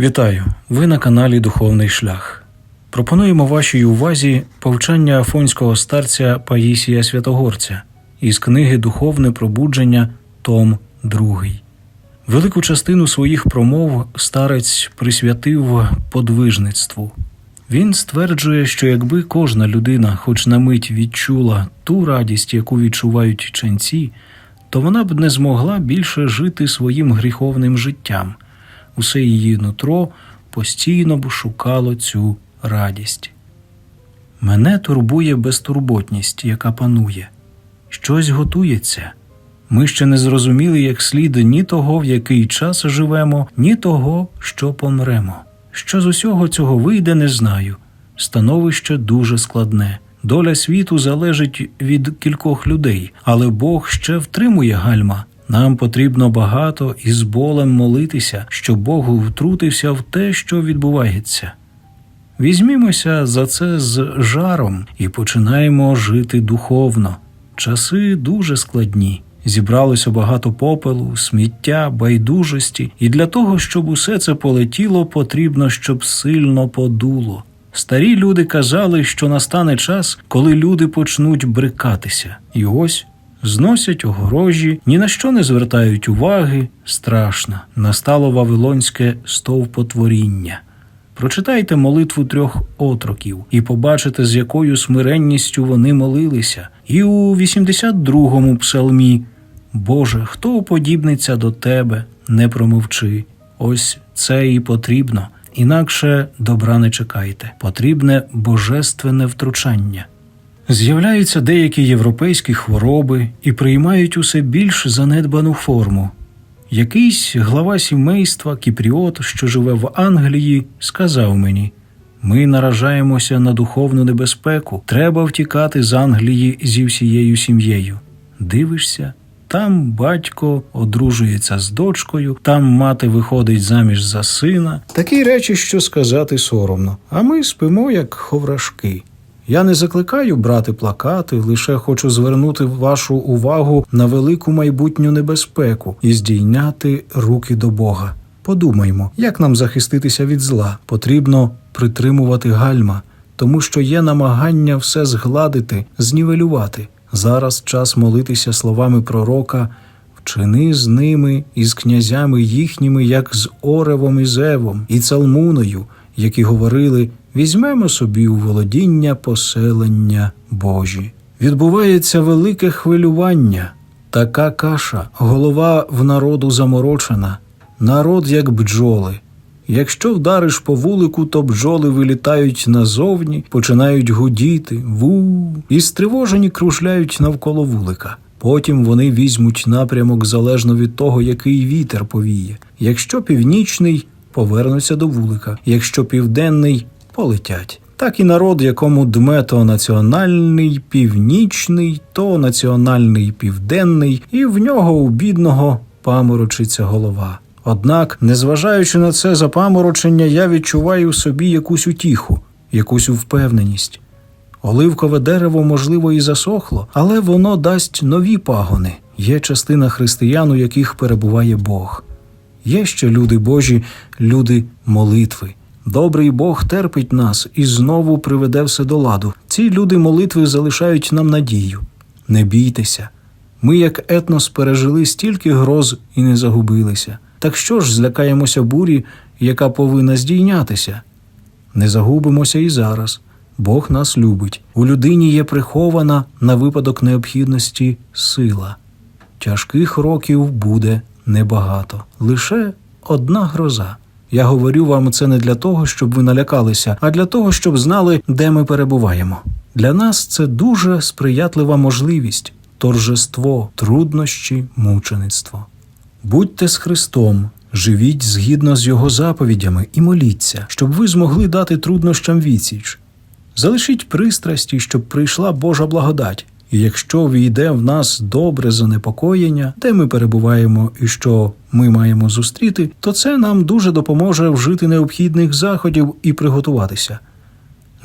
Вітаю! Ви на каналі Духовний Шлях. Пропонуємо вашій увазі повчання афонського старця Паїсія Святогорця із книги Духовне пробудження, Том 2. Велику частину своїх промов старець присвятив подвижництву. Він стверджує, що якби кожна людина хоч на мить відчула ту радість, яку відчувають ченці, то вона б не змогла більше жити своїм гріховним життям. Усе її нутро постійно б шукало цю радість. Мене турбує безтурботність, яка панує. Щось готується. Ми ще не зрозуміли як слід ні того, в який час живемо, ні того, що помремо. Що з усього цього вийде, не знаю. Становище дуже складне. Доля світу залежить від кількох людей, але Бог ще втримує гальма. Нам потрібно багато і з болем молитися, щоб Бог втрутився в те, що відбувається. Візьмімося за це з жаром і починаємо жити духовно. Часи дуже складні. Зібралося багато попелу, сміття, байдужості, і для того, щоб усе це полетіло, потрібно, щоб сильно подуло. Старі люди казали, що настане час, коли люди почнуть брикатися, і ось зносять огорожі, ні на що не звертають уваги. Страшно. Настало вавилонське стовпотворіння. Прочитайте молитву трьох отроків і побачите, з якою смиренністю вони молилися. І у 82-му псалмі Боже, хто уподібниться до тебе, не промовчи. Ось це і потрібно. Інакше добра не чекайте. Потрібне божественне втручання. З'являються деякі європейські хвороби і приймають усе більш занедбану форму. Якийсь глава сімейства, кіпріот, що живе в Англії, сказав мені: ми наражаємося на духовну небезпеку, треба втікати з Англії зі всією сім'єю. Дивишся, там батько одружується з дочкою, там мати виходить заміж за сина. Такі речі, що сказати соромно. А ми спимо як ховрашки. Я не закликаю брати плакати, лише хочу звернути вашу увагу на велику майбутню небезпеку і здійняти руки до Бога. Подумаймо, як нам захиститися від зла. Потрібно притримувати гальма, тому що є намагання все згладити, знівелювати. Зараз час молитися словами пророка. Вчини з ними і з князями їхніми, як з Оревом і Зевом, і Цалмуною, які говорили візьмемо собі у володіння поселення Божі. Відбувається велике хвилювання, така каша, голова в народу заморочена, народ як бджоли. Якщо вдариш по вулику, то бджоли вилітають назовні, починають гудіти, ву, і стривожені кружляють навколо вулика. Потім вони візьмуть напрямок залежно від того, який вітер повіє. Якщо північний, повернуться до вулика, якщо південний полетять. Так і народ, якому дме то національний північний, то національний південний, і в нього у бідного паморочиться голова. Однак, незважаючи на це запаморочення, я відчуваю в собі якусь утіху, якусь впевненість. Оливкове дерево, можливо, і засохло, але воно дасть нові пагони. Є частина християн, у яких перебуває Бог. Є ще люди Божі, люди молитви. Добрий Бог терпить нас і знову приведе все до ладу. Ці люди молитви залишають нам надію. Не бійтеся. Ми, як етнос, пережили стільки гроз і не загубилися. Так що ж злякаємося бурі, яка повинна здійнятися? Не загубимося і зараз. Бог нас любить. У людині є прихована на випадок необхідності сила. Тяжких років буде небагато, лише одна гроза. Я говорю вам це не для того, щоб ви налякалися, а для того, щоб знали, де ми перебуваємо. Для нас це дуже сприятлива можливість, торжество, труднощі, мучеництво. Будьте з Христом, живіть згідно з Його заповідями і моліться, щоб ви змогли дати труднощам відсіч. Залишіть пристрасті, щоб прийшла Божа благодать. І якщо війде в нас добре занепокоєння, де ми перебуваємо і що ми маємо зустріти, то це нам дуже допоможе вжити необхідних заходів і приготуватися.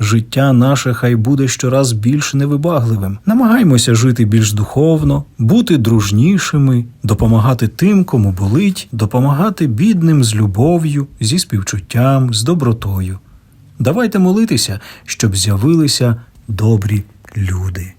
Життя наше хай буде щораз більш невибагливим. Намагаймося жити більш духовно, бути дружнішими, допомагати тим, кому болить, допомагати бідним з любов'ю, зі співчуттям, з добротою. Давайте молитися, щоб з'явилися добрі люди.